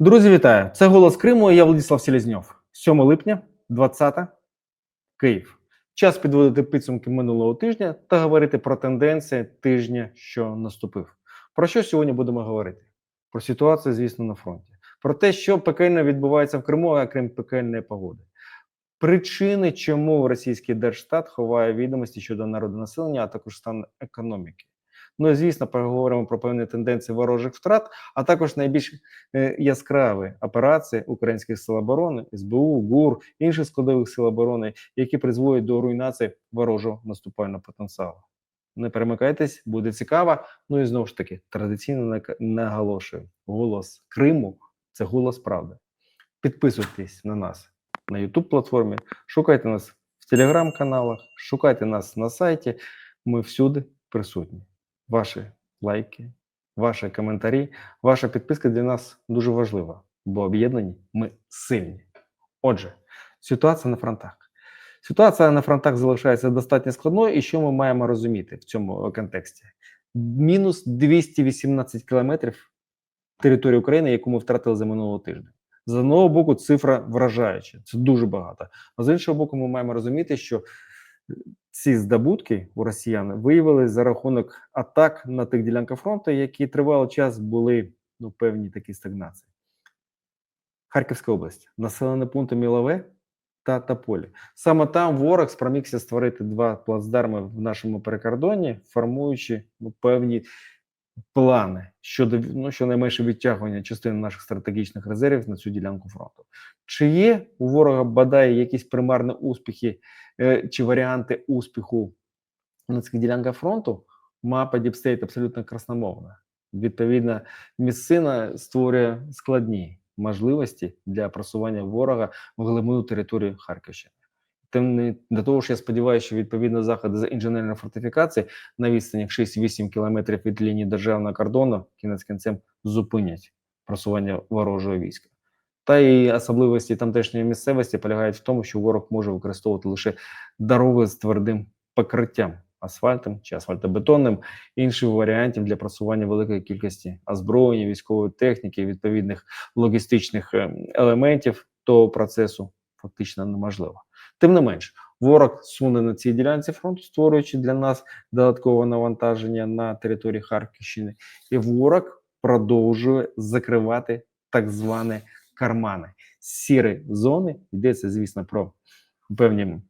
Друзі, вітаю! Це голос Криму. Я Владислав Селезньов. 7 липня, 20 Київ. Час підводити підсумки минулого тижня та говорити про тенденції тижня, що наступив. Про що сьогодні будемо говорити? Про ситуацію, звісно, на фронті, про те, що пекельно відбувається в Криму, а крім пекельної погоди. Причини, чому російський держстат ховає відомості щодо народонаселення, а також стан економіки. Ну звісно, поговоримо про певні тенденції ворожих втрат, а також найбільш е, яскраві операції українських сил оборони, СБУ, ГУР, інших складових сил оборони, які призводять до руйнації ворожого наступального потенціалу. Не перемикайтесь, буде цікаво. Ну і знову ж таки, традиційно наголошую: голос Криму це голос правди. Підписуйтесь на нас на YouTube платформі, шукайте нас в телеграм-каналах, шукайте нас на сайті. Ми всюди присутні. Ваші лайки, ваші коментарі, ваша підписка для нас дуже важлива, бо об'єднані ми сильні. Отже, ситуація на фронтах. Ситуація на фронтах залишається достатньо складною, і що ми маємо розуміти в цьому контексті? Мінус 218 кілометрів території України, яку ми втратили за минулого тижня. З одного боку, цифра вражаюча, це дуже багато. А з іншого боку, ми маємо розуміти, що ці здобутки у росіян виявилися за рахунок атак на тих ділянках фронту, які тривалий час були ну, певні такі стагнації. Харківська область, населене пункти Мілове та Тополі. Саме там ворог спромігся створити два плацдарми в нашому перекордоні, формуючи ну, певні плани щодо ну, щонайменше відтягування частини наших стратегічних резервів на цю ділянку фронту. Чи є у ворога бодай якісь примарні успіхи е, чи варіанти успіху на цих ділянках фронту? Мапа Діпстейт абсолютно красномовна. Відповідно, місцина створює складні можливості для просування ворога в глибину території Харківщини. Тим не до того ж, я сподіваюся, що відповідно заходи з інженерної фортифікації на відстані 6-8 кілометрів від лінії державного кордону кінець кінцем зупинять просування ворожого війська. Та й особливості тамтешньої місцевості полягають в тому, що ворог може використовувати лише дороги з твердим покриттям асфальтом чи асфальтобетонним, інших варіантів для просування великої кількості озброєння, військової техніки, відповідних логістичних е, елементів того процесу фактично неможливо. Тим не менш, ворог суне на цій ділянці фронту, створюючи для нас додаткове навантаження на території Харківщини, і ворог продовжує закривати так звані кармани. Сірі зони йдеться, звісно, про певні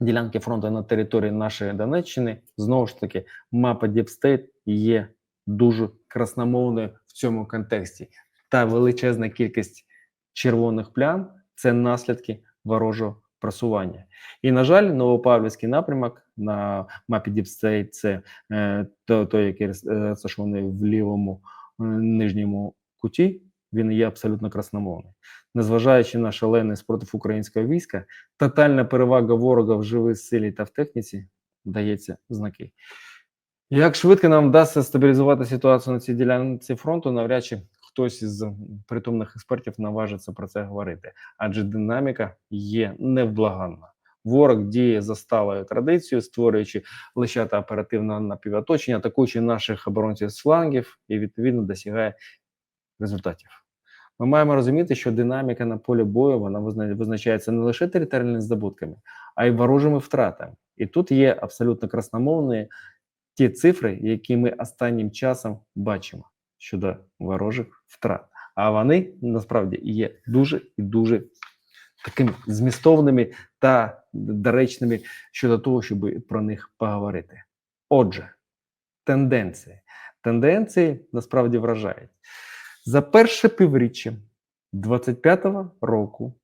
ділянки фронту на території нашої Донеччини. Знову ж таки, мапа Діпстейт є дуже красномовною в цьому контексті. Та величезна кількість червоних плям це наслідки ворожого просування. І, на жаль, Новопавлівський напрямок на мапі Діпстейт це е, той, той, який е, розташований в лівому е, нижньому куті, він є абсолютно красномовний. Незважаючи на шалений спротив українського війська, тотальна перевага ворога в живій силі та в техніці дається знаки. Як швидко нам вдасться стабілізувати ситуацію на цій ділянці фронту, навряд чи хтось із притомних експертів наважиться про це говорити, адже динаміка є невблаганна. Ворог діє за сталою традицією, створюючи лищата оперативного напівоточення, атакуючи наших оборонців з флангів і відповідно досягає результатів. Ми маємо розуміти, що динаміка на полі бою вона визна- визначається не лише територіальними здобутками, а й ворожими втратами. І тут є абсолютно красномовні ті цифри, які ми останнім часом бачимо щодо ворожих втрат. А вони насправді є дуже і дуже такими змістовними та доречними щодо того, щоб про них поговорити. Отже, тенденції. Тенденції насправді вражають. За перше півріччя 25-го року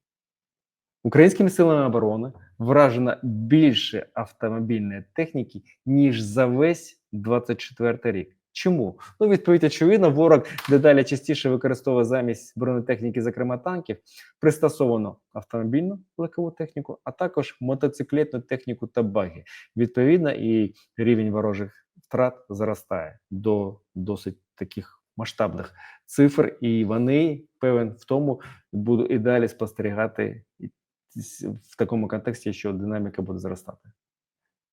українськими силами оборони вражено більше автомобільної техніки, ніж за весь 24 рік. Чому? Ну, відповідь очевидно, ворог дедалі частіше використовує замість бронетехніки, зокрема танків, пристосовану автомобільну легкову техніку, а також мотоциклетну техніку та баги. Відповідно, і рівень ворожих втрат зростає до досить таких масштабних цифр, і вони певен в тому будуть і далі спостерігати в такому контексті, що динаміка буде зростати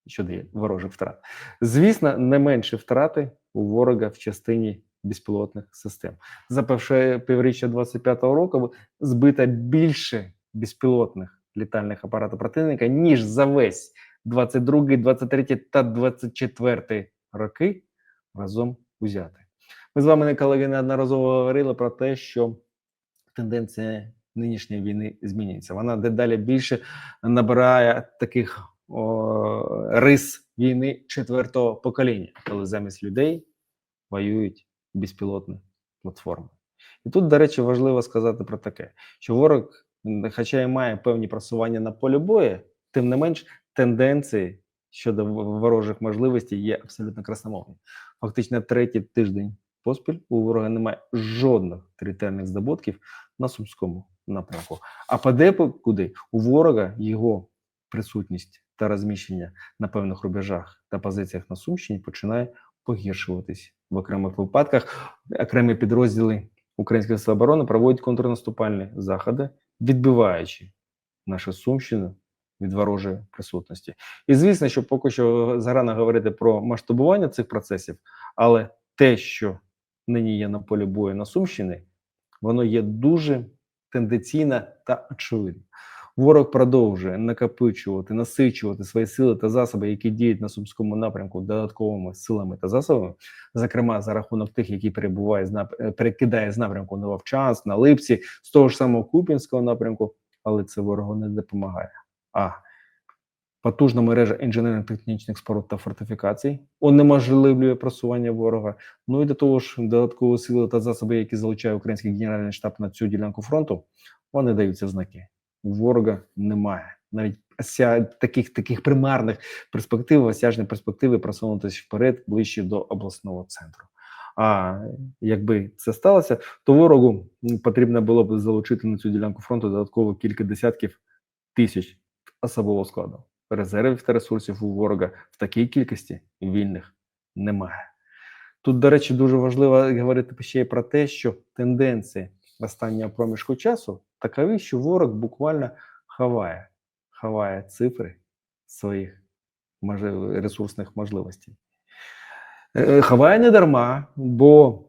щодо ворожих втрат. Звісно, не менші втрати у ворога в частині безпілотних систем. За перше півріччя 25-го року збито більше безпілотних літальних апаратів противника, ніж за весь 22, 23 та 24 роки разом узяти. Ми з вами, колеги, неодноразово говорили про те, що тенденція нинішньої війни змінюється. Вона дедалі більше набирає таких о, рис війни четвертого покоління, коли замість людей воюють безпілотні платформи. І тут, до речі, важливо сказати про таке, що ворог, хоча і має певні просування на полі бою, тим не менш тенденції щодо ворожих можливостей є абсолютно красномовні. Фактично, третій тиждень поспіль у ворога немає жодних територіальних здобутків на сумському напрямку. А подекуди у ворога його присутність та розміщення на певних рубежах та позиціях на Сумщині починає погіршуватись в окремих випадках. Окремі підрозділи Української сил оборони проводять контрнаступальні заходи, відбиваючи нашу Сумщину від ворожої присутності. І звісно, що поки що зарано говорити про масштабування цих процесів, але те, що нині є на полі бою на Сумщині, воно є дуже тенденційно та очевидно. Ворог продовжує накопичувати, насичувати свої сили та засоби, які діють на сумському напрямку додатковими силами та засобами, зокрема за рахунок тих, які перебувають з нап... е, перекидає з напрямку на Вовчанськ, на Липці, з того ж самого Купінського напрямку, але це ворогу не допомагає. А потужна мережа інженерно-технічних споруд та фортифікацій унеможливлює просування ворога. Ну і до того ж, додаткові сили та засоби, які залучає український генеральний штаб на цю ділянку фронту, вони даються знаки. У ворога немає навіть таких таких примарних перспектив, осяжні перспективи просунутися вперед ближче до обласного центру. А якби це сталося, то ворогу потрібно було б залучити на цю ділянку фронту додатково кілька десятків тисяч особового складу. Резервів та ресурсів у ворога в такій кількості вільних немає. Тут, до речі, дуже важливо говорити ще й про те, що тенденції останнього проміжку часу такові, що ворог буквально ховає, ховає цифри своїх ресурсних можливостей. Е, Ховає не дарма, бо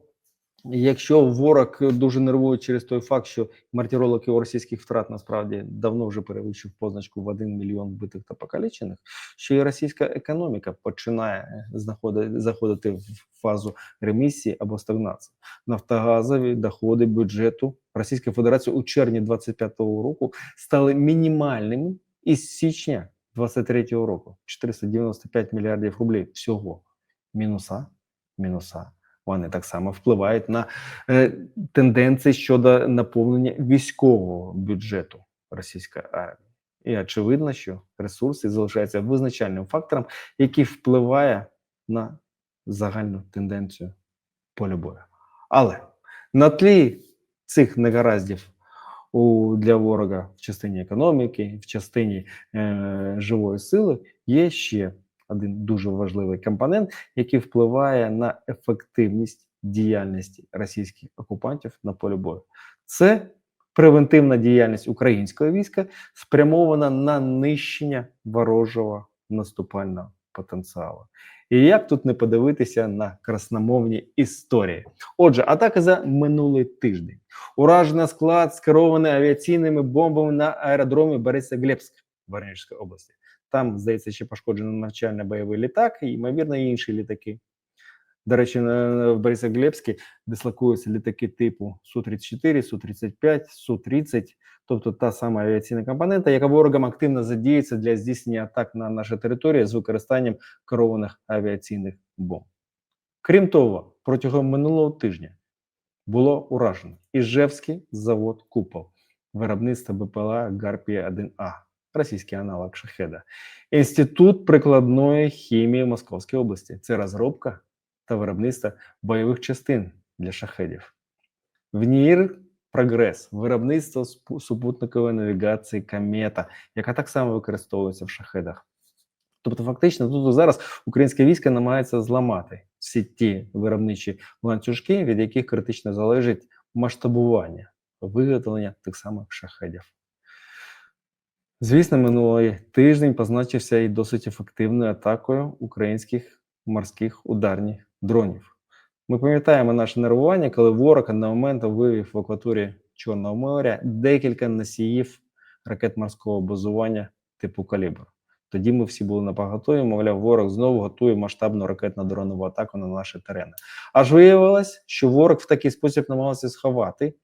якщо ворог дуже нервує через той факт, що мартірологи російських втрат насправді давно вже перевищив позначку в 1 мільйон вбитих та покалічених, що і російська економіка починає знаходити, заходити в фазу ремісії або стагнації. Нафтогазові доходи бюджету Російської Федерації у червні 25-го року стали мінімальними із січня 23-го року 495 мільярдів рублів всього. Мінуса, мінуса. Вони так само впливають на е, тенденції щодо наповнення військового бюджету російської армії. І очевидно, що ресурси залишаються визначальним фактором, який впливає на загальну тенденцію полю бою. Але на тлі цих негараздів у, для ворога в частині економіки, в частині е, живої сили є ще один дуже важливий компонент, який впливає на ефективність діяльності російських окупантів на полі бою. Це превентивна діяльність українського війська, спрямована на нищення ворожого наступального потенціалу. І як тут не подивитися на красномовні історії? Отже, атака за минулий тиждень. Уражено склад, скерований авіаційними бомбами на аеродромі Бориса Борисоглебськ Воронежської області. Там, здається, ще пошкоджено навчально-бойовий літак і, ймовірно, інші літаки. До речі, в Борисоглебську дислокуються літаки типу Су-34, Су-35, Су-30, тобто та сама авіаційна компонента, яка ворогом активно задіється для здійснення атак на нашу територію з використанням керованих авіаційних бомб. Крім того, протягом минулого тижня було уражено Іжевський завод Купол, виробництво БПЛА Гарпія 1А, російський аналог Шахеда, Інститут прикладної хімії Московської області. Це розробка та виробництво бойових частин для шахедів. В НІР Прогрес, виробництво супутникової навігації Комета, яка так само використовується в шахедах. Тобто, фактично, тут зараз українське військо намагається зламати всі ті виробничі ланцюжки, від яких критично залежить масштабування виготовлення тих самих шахедів. Звісно, минулий тиждень позначився і досить ефективною атакою українських морських ударних дронів. Ми пам'ятаємо наше нервування, коли ворог на момент вивів в акваторії Чорного моря декілька носіїв ракет морського базування типу калібр. Тоді ми всі були на мовляв, ворог знову готує масштабну ракетно-дронову атаку на наші терени. Аж виявилось, що ворог в такий спосіб намагався сховати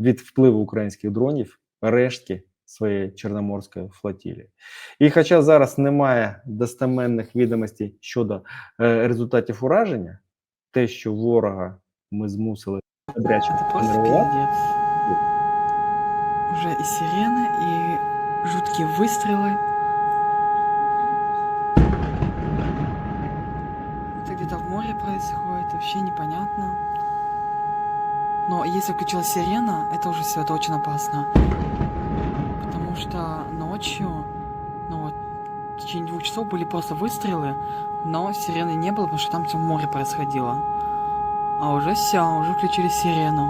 від впливу українських дронів рештки своєї чорноморської флотілії. І хоча зараз немає достеменних відомостей щодо е, результатів ураження, те, що ворога ми змусили добряче Это просто тренувати, пиздец. Уже и сирены, и жуткие выстрелы. Это где-то в море происходит, вообще непонятно. Но если включилась сирена, это уже все, это очень опасно. Потому что ночью, ну вот, в течение двух часов были просто выстрелы, но сирены не было, потому что там все море происходило. А уже все, уже включили сирену.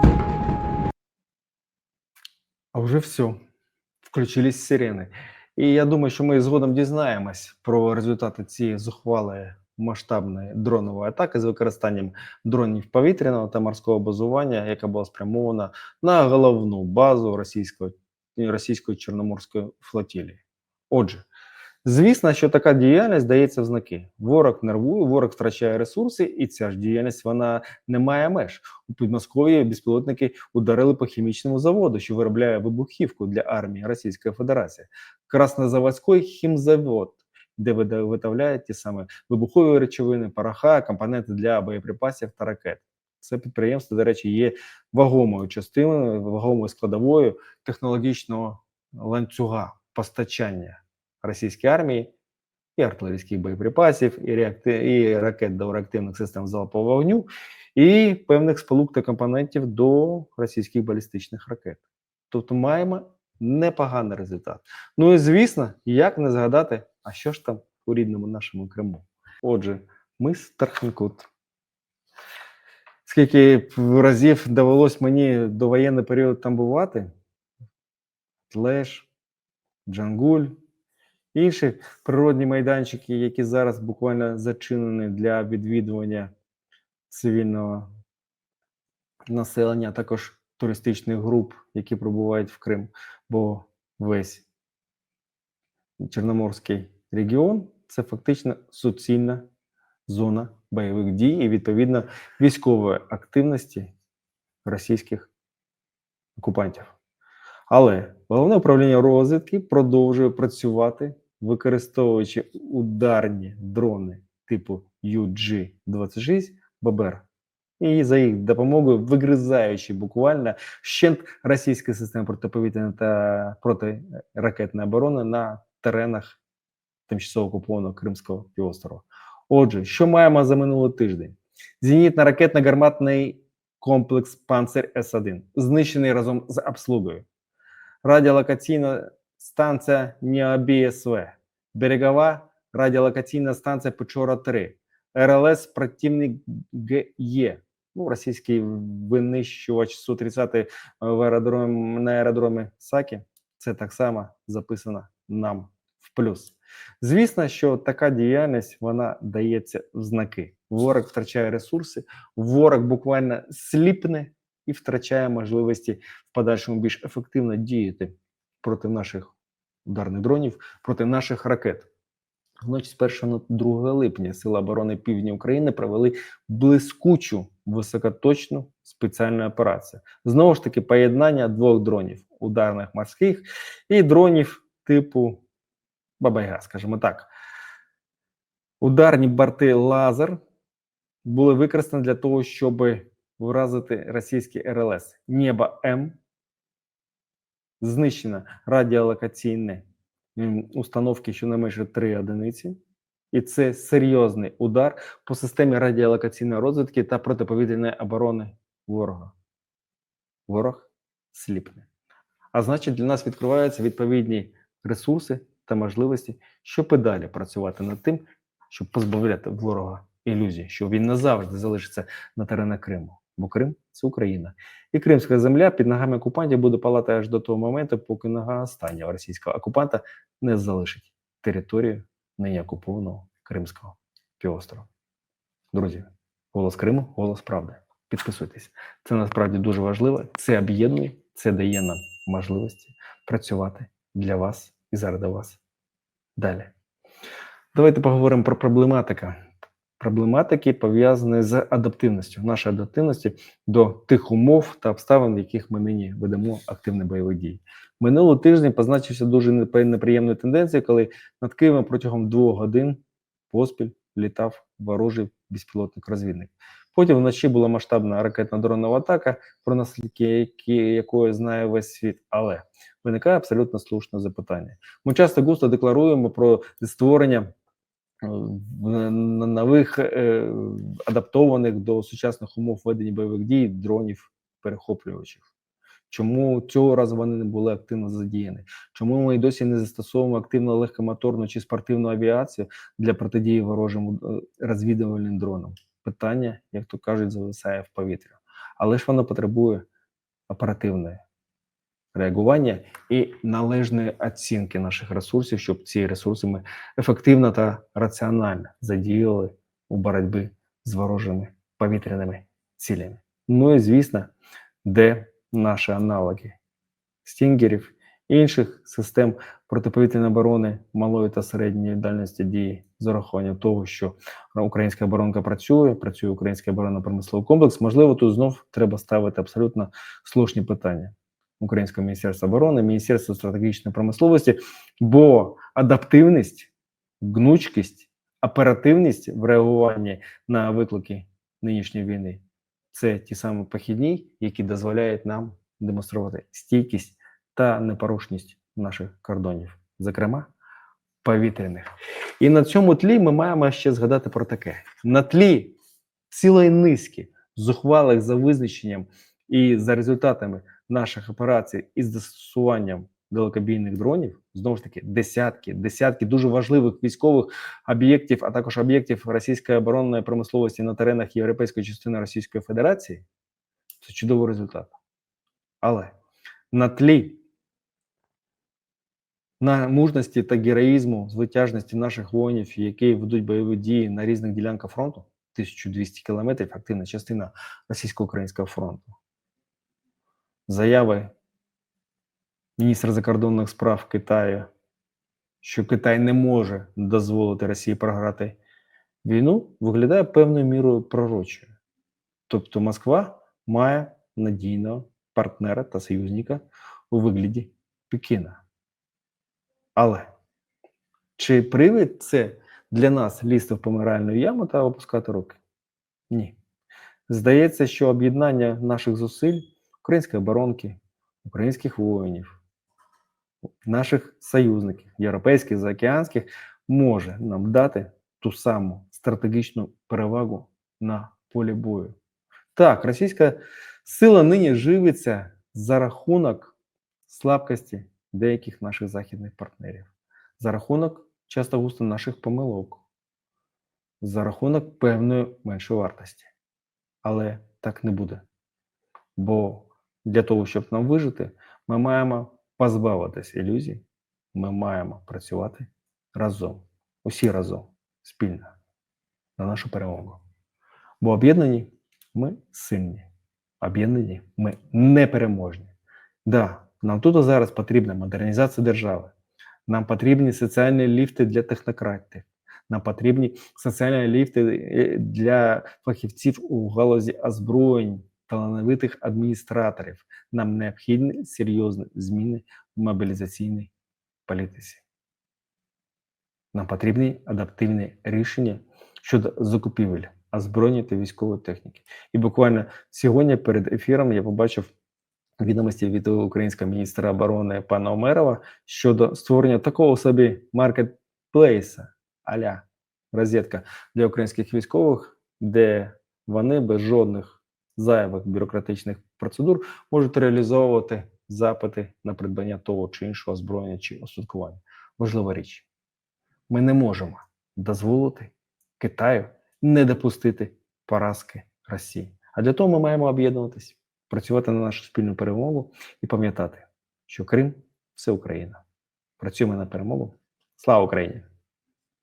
а вже все. Включились сирени. І я думаю, що ми згодом дізнаємось про результати цієї зухвалої масштабної дронової атаки з використанням дронів повітряного та морського базування, яка була спрямована на головну базу російської, російської чорноморської флотілії. Отже, звісно, що така діяльність дається в знаки. Ворог нервує, ворог втрачає ресурси, і ця ж діяльність вона не має меж. У Підмосков'ї безпілотники ударили по хімічному заводу, що виробляє вибухівку для армії Російської Федерації. Краснозаводський хімзавод, де виготовляють ті саме вибухові речовини, пороха, компоненти для боєприпасів та ракет. Це підприємство, до речі, є вагомою частиною, вагомою складовою технологічного ланцюга постачання російській армії і артилерійських боєприпасів, і, реакти... і ракет до реактивних систем залпового вогню, і певних сполук та компонентів до російських балістичних ракет. Тобто маємо непоганий результат. Ну і звісно, як не згадати, а що ж там у рідному нашому Криму? Отже, ми з Тарханкут. Скільки разів довелось мені до воєнний період там бувати? Тлеш, Джангуль, інші природні майданчики, які зараз буквально зачинені для відвідування цивільного населення, а також туристичних груп, які прибувають в Крим, бо весь Чорноморський регіон це фактично суцільна зона бойових дій і відповідно військової активності російських окупантів. Але головне управління розвідки продовжує працювати, використовуючи ударні дрони типу UG-26 ББР. І за їх допомогою вигризаючи буквально щент російської системи протиповітряної та протиракетної оборони на теренах тимчасово окупованого Кримського півострова. Отже, що маємо за минулий тиждень? Зенітно-ракетно-гарматний комплекс Панцир С1 знищений разом з обслугою. Радіолокаційна станція Ніабі СВ, берегова радіолокаційна станція Печора 3, РЛС противник ГЕ, ну, російський винищувач Су-30 в аеродром, на аеродромі Сакі. Це так само записано нам в плюс. Звісно, що така діяльність вона дається в знаки. Ворог втрачає ресурси, ворог буквально сліпне і втрачає можливості в подальшому більш ефективно діяти проти наших ударних дронів, проти наших ракет. Вночі з 1 на 2 липня Сили оборони Півдня України провели блискучу високоточну спеціальну операцію. Знову ж таки, поєднання двох дронів: ударних морських і дронів типу Бабайга, скажімо так. Ударні борти лазер були використані для того, щоб вразити російський РЛС Небо М. Знищено радіолокаційні установки щонайменше 3 одиниці. І це серйозний удар по системі радіолокаційної розвідки та протиповітряної оборони ворога. Ворог сліпне. А значить, для нас відкриваються відповідні ресурси та можливості, щоб і далі працювати над тим, щоб позбавляти ворога ілюзії, що він назавжди залишиться на теренах Криму. Бо Крим це Україна. І кримська земля під ногами окупантів буде палати аж до того моменту, поки нога останнього російського окупанта не залишить територію нині окупованого Кримського півострова. Друзі, Голос Криму, голос правди. Підписуйтесь. Це насправді дуже важливо. Це об'єднує, це дає нам можливості працювати для вас і заради вас. Далі. Давайте поговоримо про проблематику. Проблематики пов'язані з адаптивністю, нашої адаптивності до тих умов та обставин, в яких ми нині ведемо активні бойові дії. Минулого тижня позначився дуже неприємною тенденцією, коли над Києвом протягом двох годин поспіль літав ворожий безпілотник розвідник. Потім вночі була масштабна ракетна дронова атака, про наслідки якої знає весь світ. Але виникає абсолютно слушне запитання. Ми часто густо декларуємо про створення е, нових е, адаптованих до сучасних умов ведення бойових дій дронів перехоплювачів. Чому цього разу вони не були активно задіяні? Чому ми й досі не застосовуємо активно легкомоторну чи спортивну авіацію для протидії ворожим е, розвідувальним дронам? Питання, як то кажуть, зависає в повітря. Але ж воно потребує оперативної реагування і належної оцінки наших ресурсів, щоб ці ресурси ми ефективно та раціонально задіяли у боротьбі з ворожими повітряними цілями. Ну і звісно, де наші аналоги стінгерів і інших систем протиповітряної оборони малої та середньої дальності дії з урахуванням того, що українська оборонка працює, працює український оборонно-промисловий комплекс. Можливо, тут знов треба ставити абсолютно слушні питання. Українського міністерства оборони, Міністерства стратегічної промисловості, бо адаптивність, гнучкість, оперативність в реагуванні на виклики нинішньої війни це ті самі похідні, які дозволяють нам демонструвати стійкість та непорушність наших кордонів, зокрема повітряних. І на цьому тлі ми маємо ще згадати про таке: на тлі цілої низки зухвалих за визначенням і за результатами наших операцій із застосуванням далекобійних дронів, знову ж таки, десятки, десятки дуже важливих військових об'єктів, а також об'єктів російської оборонної промисловості на теренах європейської частини Російської Федерації. Це чудовий результат. Але на тлі на мужності та героїзму, звитяжності наших воїнів, які ведуть бойові дії на різних ділянках фронту, 1200 кілометрів, активна частина російсько-українського фронту. Заяви міністра закордонних справ Китаю, що Китай не може дозволити Росії програти війну, виглядає певною мірою пророчою. Тобто Москва має надійного партнера та союзника у вигляді Пекіна. Але чи привід це для нас лізти в помиральну яму та опускати руки? Ні. Здається, що об'єднання наших зусиль, української оборонки, українських воїнів, наших союзників, європейських, заокеанських, може нам дати ту саму стратегічну перевагу на полі бою. Так, російська сила нині живиться за рахунок слабкості деяких наших західних партнерів, за рахунок часто густо наших помилок, за рахунок певної меншої вартості. Але так не буде. Бо для того, щоб нам вижити, ми маємо позбавитись ілюзій, ми маємо працювати разом, усі разом, спільно на нашу перемогу. Бо об'єднані ми сильні, об'єднані ми непереможні. Да, нам тут зараз потрібна модернізація держави. Нам потрібні соціальні ліфти для технократів. Нам потрібні соціальні ліфти е, для фахівців у галузі озброєнь, талановитих адміністраторів. Нам необхідні серйозні зміни в мобілізаційній політиці. Нам потрібні адаптивні рішення щодо закупівель озброєння та військової техніки. І буквально сьогодні перед ефіром я побачив відомості від українського міністра оборони пана Омерова щодо створення такого собі маркетплейса аля розетка для українських військових, де вони без жодних зайвих бюрократичних процедур можуть реалізовувати запити на придбання того чи іншого озброєння чи устаткування. Важлива річ. Ми не можемо дозволити Китаю не допустити поразки Росії. А для того ми маємо об'єднуватись, працювати на нашу спільну перемогу і пам'ятати, що Крим це Україна. Працюємо на перемогу. Слава Україні!